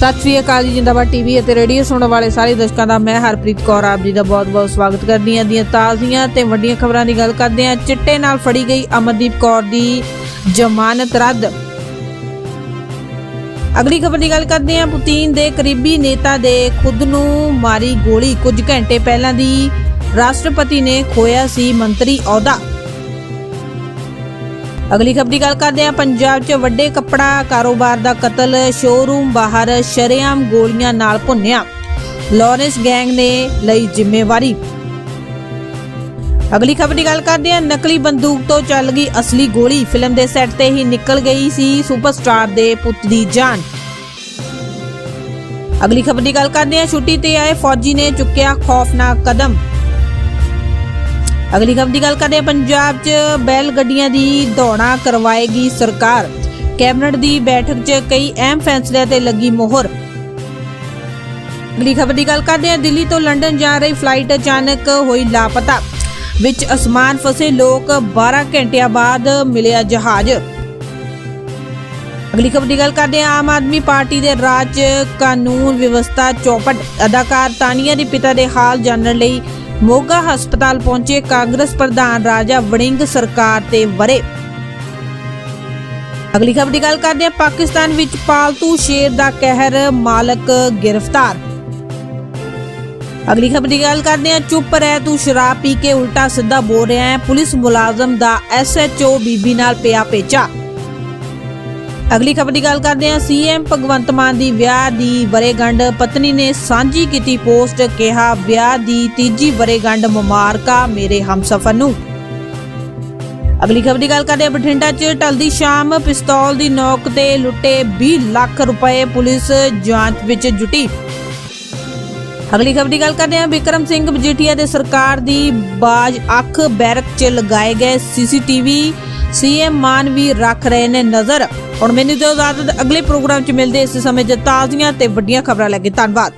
ਸਤਿ ਸ੍ਰੀ ਅਕਾਲ ਜੀ, ਜਿੰਦਾਬਾਦ ਟੀਵੀ ਅਤੇ ਰੇਡੀਓ ਸੁਣਨ ਵਾਲੇ ਸਾਰੇ ਦਰਸ਼ਕਾਂ ਦਾ। ਮੈਂ ਹਰਪ੍ਰੀਤ ਕੌਰ, ਆਪ ਜੀ ਦਾ ਬਹੁਤ-ਬਹੁਤ ਸਵਾਗਤ ਕਰਦੀ ਹਾਂ ਦੀਆਂ ਤਾਜ਼ੀਆਂ ਤੇ ਵੱਡੀਆਂ ਖਬਰਾਂ ਦੀ ਗੱਲ ਕਰਦੇ ਹਾਂ। ਚਿੱਟੇ ਨਾਲ ਫੜੀ ਗਈ ਅਮਨਦੀਪ ਕੌਰ ਦੀ ਜ਼ਮਾਨਤ ਰੱਦ। ਅਗਲੀ ਖਬਰ ਦੀ ਗੱਲ ਕਰਦੇ ਹਾਂ। ਪੁਤੀਨ ਦੇ ਕਰੀਬੀ ਨੇਤਾ ਦੇ ਖੁਦ ਨੂੰ ਮਾਰੀ ਗੋਲੀ। ਕੁਝ ਘੰਟੇ ਪਹਿਲਾਂ ਦੀ ਰਾਸ਼ਟਰਪਤੀ ਨੇ ਖੋਇਆ ਸੀ ਮੰਤਰੀ ਅਹੁਦਾ। ਅਗਲੀ ਖਬਰ ਦੀ ਗੱਲ ਕਰਦੇ ਹਾਂ। ਪੰਜਾਬ 'ਚ ਵੱਡੇ ਕੱਪੜਾ ਕਾਰੋਬਾਰ ਦਾ ਕਤਲ ਸ਼ੋਰੂਮ ਬਾਹਰ ਸ਼ਰੇਆਮ ਗੋਲੀਆਂ ਨਾਲ ਭੁੰਨਿਆ। ਲਾਰੈਂਸ ਗੈਂਗ ਨੇ ਲਈ ਜ਼ਿੰਮੇਵਾਰੀ। ਅਗਲੀ ਖਬਰ ਦੀ ਗੱਲ ਕਰਦੇ ਹਾਂ। ਨਕਲੀ ਬੰਦੂਕ ਤੋਂ ਚੱਲ ਗਈ ਅਸਲੀ ਗੋਲੀ। ਫਿਲਮ ਦੇ ਸੈੱਟ ਤੇ ਹੀ ਨਿਕਲ ਗਈ ਸੀ ਸੁਪਰਸਟਾਰ ਦੇ ਪੁੱਤ ਦੀ ਜਾਨ। ਅਗਲੀ ਖਬਰ ਦੀ ਗੱਲ ਕਰਦੇ ਹਾਂ। ਛੁੱਟੀ ਤੇ ਆਏ ਫੌਜੀ ਨੇ ਚੁੱਕਿਆ ਖੌਫਨਾਕ ਕਦਮ। ਅਗਲੀ ਖਬਰ ਦੀ ਗੱਲ ਕਰਦੇ ਹਾਂ। ਪੰਜਾਬ 'ਚ ਬੈਲ ਗੱਡੀਆਂ ਦੀ ਦੌੜਾਂ ਕਰਵਾਏਗੀ ਸਰਕਾਰ। ਕੈਬਨਿਟ ਦੀ ਬੈਠਕ 'ਚ ਕਈ ਅਹਿਮ ਫੈਸਲਿਆਂ ਤੇ ਲੱਗੀ ਮੋਹਰ। ਅਗਲੀ ਖਬਰ ਦੀ ਗੱਲ ਕਰਦੇ ਹਾਂ। ਦਿੱਲੀ ਤੋਂ ਲੰਡਨ ਜਾ ਰਹੀ ਫਲਾਈਟ ਅਚਾਨਕ ਹੋਈ ਲਾਪਤਾ। ਵਿੱਚ ਅਸਮਾਨ ਫਸੇ ਲੋਕ 12 ਘੰਟਿਆਂ ਬਾਅਦ ਮਿਲਿਆ ਜਹਾਜ਼। ਅਗਲੀ ਖਬਰ ਦੀ ਗੱਲ ਕਰਦੇ ਹਾਂ। ਆਮ ਆਦਮੀ ਪਾਰਟੀ ਦੇ ਰਾਜ 'ਚ ਕਾਨੂੰਨ ਵਿਵਸਥਾ ਚੌਪਟ। ਅਦਾਕਾਰ ਤਾਨੀਆ ਦੇ ਪਿਤਾ ਦੇ ਹਾਲ ਜਾਣਨ ਲਈ ਮੋਗਾ ਹਸਪਤਾਲ ਪਹੁੰਚੇ ਕਾਂਗਰਸ ਪ੍ਰਧਾਨ ਰਾਜਾ ਵੜਿੰਗ ਸਰਕਾਰ ਤੇ ਵਰੇ। ਅਗਲੀ ਖਬਰ ਦੀ ਗੱਲ ਕਰਦੇ ਹਾਂ, ਪਾਕਿਸਤਾਨ ਵਿੱਚ ਪਾਲਤੂ ਸ਼ੇਰ ਦਾ ਕਹਿਰ, ਮਾਲਕ ਗ੍ਰਿਫਤਾਰ। ਅਗਲੀ ਖਬਰ ਦੀ ਗੱਲ ਕਰਦੇ ਹਾਂ, ਚੁੱਪ ਰਹਿ ਤੂੰ ਸ਼ਰਾਬ ਪੀ ਕੇ ਉਲਟਾ ਸਿੱਧਾ ਬੋਲ ਰਿਹਾ ਹੈ, ਪੁਲਿਸ ਮੁਲਾਜ਼ਮ ਦਾ ਐਸਐਚਓ ਬੀਬੀ ਨਾਲ ਪਿਆ ਪੇਚਾ। ਅਗਲੀ ਖਬਰ ਦੀ ਗੱਲ ਕਰਦੇ ਹਾਂ। ਸੀਐਮ ਭਗਵੰਤ ਮਾਨ ਦੀ ਵਿਆਹ ਦੀ ਵਰੇਗੰਢ ਪਤਨੀ ਨੇ ਸਾਂਝੀ ਕੀਤੀ ਪੋਸਟ, ਕਿਹਾ, ਵਿਆਹ ਦੀ ਤੀਜੀ ਵਰੇਗੰਢ ਮੁਬਾਰਕਾ, ਮੇਰੇ ਹਮਸਫਰ ਨੂੰ। ਅਗਲੀ ਖਬਰ ਦੀ ਗੱਲ ਕਰਦੇ ਹਾਂ। ਬਠਿੰਡਾ 'ਚ ਟਲਦੀ ਸ਼ਾਮ, ਪਿਸਤੌਲ ਦੀ ਨੋਕ ਤੇ ਲੁੱਟੇ 20 ਲੱਖ ਰੁਪਏ ਪੁਲਿਸ ਜਾਂਚ ਵਿੱਚ ਜੁਟੀ। ਅਗਲੀ ਖਬਰ ਦੀ ਗੱਲ ਕਰਦੇ ਹਾਂ। ਵਿਕਰਮ ਸਿੰਘ ਮਜੀਠੀਆ ਦੇ ਸਰਕਾਰ ਦੀ ਬਾਜ ਅੱਖ ਬੈਰਕ 'ਚ ਲਗਾਏ ਗਏ ਸੀਸੀਟੀਵੀ ਸੀਐਮ ਮਾਨ ਵੀ ਰੱਖ ਰਹੇ ਨੇ ਨਜ਼ਰ। ਹੁਣ ਮੈਨੂੰ ਦਿਓ ਇਜਾਜ਼ਤ ਅਗਲੇ ਪ੍ਰੋਗਰਾਮ 'ਚ ਮਿਲਦੇ ਇਸ ਸਮੇਂ 'ਚ ਤਾਜ਼ੀਆਂ ਤੇ ਵੱਡੀਆਂ ਖਬਰਾਂ ਲੈ ਕੇ। ਧੰਨਵਾਦ।